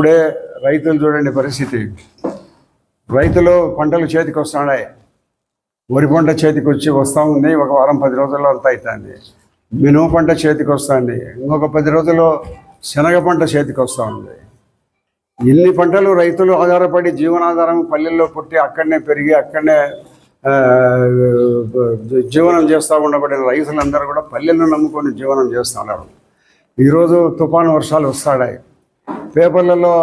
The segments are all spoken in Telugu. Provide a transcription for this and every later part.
ఇప్పుడే రైతులు చూడండి పరిస్థితి. రైతులు పంటలు చేతికి వస్తున్నాయి. వరి పంట చేతికి వచ్చి వస్తూ ఉంది. ఒక వారం పది రోజుల్లో అంత అవుతుంది మినుము పంట చేతికి వస్తుంది. ఇంకొక పది రోజుల్లో శనగ పంట చేతికి వస్తూ ఉంది. ఇన్ని పంటలు రైతులు ఆధారపడి జీవనాధారం పల్లెల్లో పుట్టి అక్కడనే పెరిగి అక్కడనే జీవనం చేస్తూ ఉండబడిన రైతులందరూ కూడా పల్లెలను నమ్ముకొని జీవనం చేస్తున్నారు ఈరోజు తుఫాను వర్షాలు వస్తాడాయి. పేపర్లలో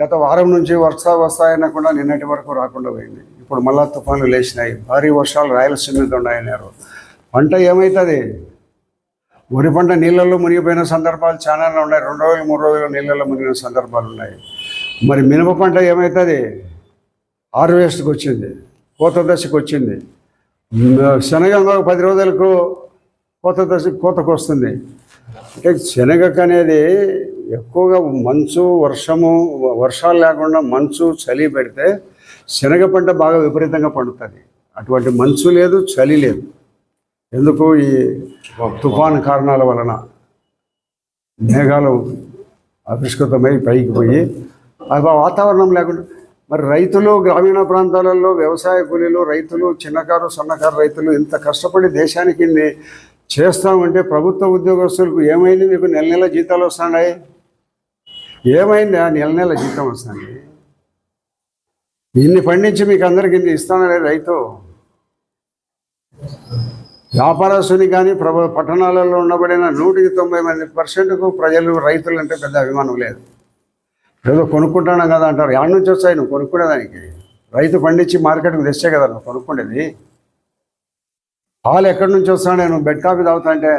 గత వారం నుంచి వర్షాలు వస్తాయనకుండా నిన్నటి వరకు రాకుండా పోయింది. ఇప్పుడు మళ్ళా తుఫాన్లు లేచినాయి. భారీ వర్షాలు రాయలసీమ మీద ఉన్నాయన్నారు. పంట ఏమవుతుంది వరి పంట నీళ్ళల్లో మునిగిపోయిన సందర్భాలు చాలా ఉన్నాయి. రెండు రోజులు మూడు రోజులు నీళ్ళల్లో మునిగిన సందర్భాలు ఉన్నాయి. మరి మినప పంట ఏమవుతుంది హార్వెస్ట్కి వచ్చింది. కోత దశకు వచ్చింది. శనగ పది రోజులకు కోత దశ కోతకు వస్తుంది. అంటే శనగకు అనేది ఎక్కువగా మంచు వర్షము వర్షాలు లేకుండా మంచు చలి పెడితే శనగ పంట బాగా విపరీతంగా పండుతుంది. అటువంటి మంచు లేదు చలి లేదు. ఎందుకు? ఈ తుఫాను కారణాల వలన. మేఘాలు ఆవిష్కృతమై పైకి పోయి అది వాతావరణం లేకుండా. మరి రైతులు గ్రామీణ ప్రాంతాలలో వ్యవసాయ కూలీలు రైతులు చిన్నకారు సన్నకారు రైతులు ఇంత కష్టపడి దేశానికి చేస్తామంటే ప్రభుత్వ ఉద్యోగస్తులకు ఏమైంది? మీకు నెల నెల జీతాలు వస్తున్నాయి. ఏమైందా? నెల నెల జీతం వస్తుంది. ఇన్ని పండించి మీకు అందరికి ఇన్ని ఇస్తానలే రైతు. వ్యాపారస్తుని కానీ ప్రభు పట్టణాలలో ఉండబడిన నూటికి తొంభై మంది పర్సెంట్కు ప్రజలు రైతులు అంటే పెద్ద అభిమానం లేదు. ఏదో కొనుక్కుంటాను కదా అంటారు. యాడ్ నుంచి వస్తాయి? నువ్వు కొనుక్కునేదానికి. రైతు పండించి మార్కెట్కి తెచ్చే కదా నువ్వు కొనుక్కునేది. పాలు ఎక్కడి నుంచి వస్తాడే నువ్వు బెడ్ కాఫీ తాగుతా అంటే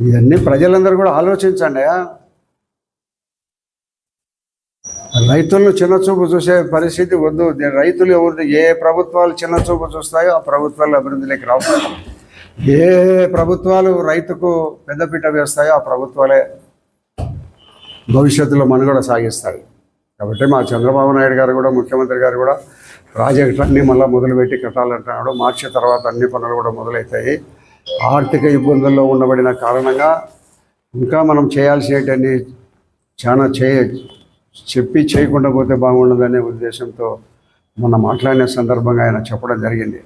ఇవన్నీ ప్రజలందరూ కూడా ఆలోచించండి. రైతులను చిన్నచూపు చూసే పరిస్థితి వద్దు. రైతులు ఎవరు ఏ ప్రభుత్వాలు చిన్నచూపు చూస్తాయో ఆ ప్రభుత్వాలు అభివృద్ధిలోకి రావు. ఏ ప్రభుత్వాలు రైతుకు పెద్దపీట వేస్తాయో ఆ ప్రభుత్వాలే భవిష్యత్తులో మనుగడ సాగిస్తాయి. కాబట్టి మా చంద్రబాబు నాయుడు గారు కూడా ముఖ్యమంత్రి గారు కూడా ప్రాజెక్టులన్నీ మళ్ళీ మొదలుపెట్టి కట్టాలంటున్నాడు. మార్చి తర్వాత అన్ని పనులు కూడా మొదలవుతాయి ఆర్థిక ఇబ్బందుల్లో ఉండబడిన కారణంగా ఇంకా మనం చేయాల్సినవన్నీ చాలా చేయ చెప్పి చేయకుండా పోతే బాగుండదనే ఉద్దేశంతో మొన్న మాట్లాడిన సందర్భంగా ఆయన చెప్పడం జరిగింది.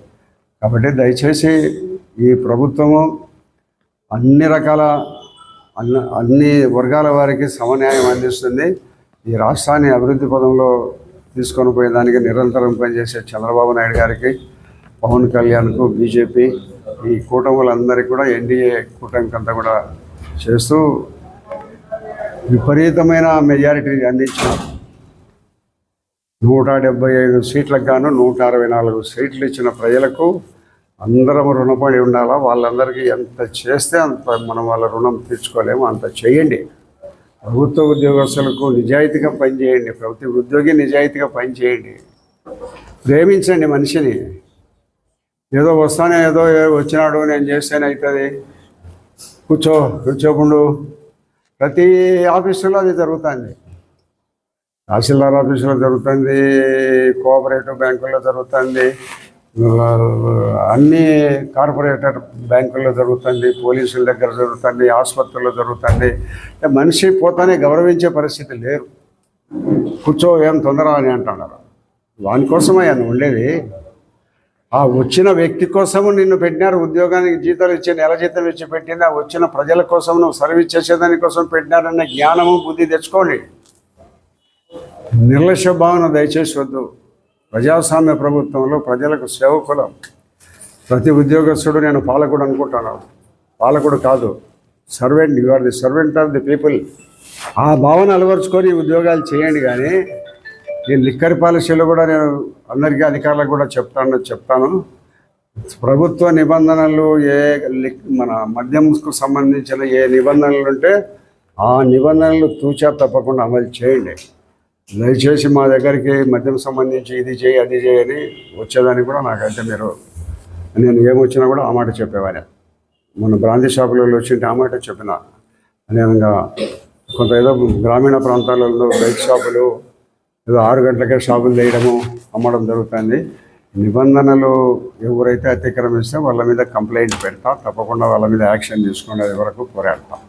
కాబట్టి దయచేసి ఈ ప్రభుత్వము అన్ని రకాల అన్ని అన్ని వర్గాల వారికి సమన్యాయం అందిస్తుంది. ఈ రాష్ట్రాన్ని అభివృద్ధి పదంలో తీసుకొని పోయేదానికి నిరంతరం పనిచేసే చంద్రబాబు నాయుడు గారికి పవన్ కళ్యాణ్కు బీజేపీ ఈ కూటములందరికీ కూడా ఎన్డీఏ కూటమికంతా కూడా చేస్తూ విపరీతమైన మెజారిటీ అందించినారు నూట డెబ్బై ఐదు సీట్లకు గాను నూట అరవై నాలుగు సీట్లు ఇచ్చిన ప్రజలకు అందరం రుణపడి ఉండాలా? వాళ్ళందరికీ ఎంత చేస్తే అంత మనం వాళ్ళ రుణం తీర్చుకోలేము అంత చేయండి. ప్రభుత్వ ఉద్యోగస్తులకు నిజాయితీగా పనిచేయండి ప్రతి ఉద్యోగి నిజాయితీగా పనిచేయండి. ప్రేమించండి మనిషిని. ఏదో వస్తానే ఏదో వచ్చినాడు నేను చేస్తేనే అవుతుంది. కూర్చో కూర్చోకుండా. ప్రతి ఆఫీసులో అది జరుగుతుంది. తహసీల్దార్ ఆఫీసులో జరుగుతుంది కోఆపరేటివ్ బ్యాంకుల్లో జరుగుతుంది అన్ని కార్పొరేటర్ బ్యాంకుల్లో జరుగుతుంది పోలీసుల దగ్గర జరుగుతుంది ఆసుపత్రుల్లో జరుగుతుంది. మనిషి పోతానే గౌరవించే పరిస్థితి లేరు కూర్చో ఏం తొందర అని అంటున్నారు. దానికోసమే ఆయన ఉండేది. ఆ వచ్చిన వ్యక్తి కోసము నిన్ను పెట్టినారు ఉద్యోగానికి జీతాలు ఇచ్చి నెల జీతం ఇచ్చి పెట్టింది ఆ వచ్చిన ప్రజల కోసం నువ్వు సర్వీస్ చేసేదాని కోసం పెట్టినారన్న జ్ఞానము బుద్ధి తెచ్చుకోండి. నిర్లక్ష్య భావన దయచేసి వద్దు. ప్రజాస్వామ్య ప్రభుత్వంలో ప్రజలకు సేవకులం. ప్రతి ఉద్యోగస్తుడు నేను పాలకుడు అనుకుంటాను. పాలకుడు కాదు servant you are the servant of the people. ఆ భావన అలవరుచుకొని ఉద్యోగాలు చేయండి కానీ ఈ లిక్కర్ పాలసీలో కూడా నేను అందరికీ అధికారులకు కూడా చెప్తాను చెప్తాను. ప్రభుత్వ నిబంధనలు ఏ లిక్ మన మద్యంకు సంబంధించిన ఏ నిబంధనలు ఉంటే ఆ నిబంధనలు తూచా తప్పకుండా అమలు చేయండి. దయచేసి మా దగ్గరికి మద్యం సంబంధించి ఇది చేయి అది చేయని వచ్చేదానికి కూడా నాకైతే మీరు నేను ఏమొచ్చినా కూడా ఆ మాట చెప్పేవాడిని మన బ్రాంతి షాపులలో వచ్చింటే ఆ మాట చెప్పిన. అదేవిధంగా కొంత ఏదో గ్రామీణ ప్రాంతాలలో బైక్ షాపులు ఏదో ఆరు గంటలకే షాపులు చేయడము అమ్మడం జరుగుతుంది. నిబంధనలు ఎవరైతే అతిక్రమిస్తే వాళ్ళ మీద కంప్లైంట్ పెడతా తప్పకుండా వాళ్ళ మీద యాక్షన్ తీసుకునే వరకు కోరేడతాం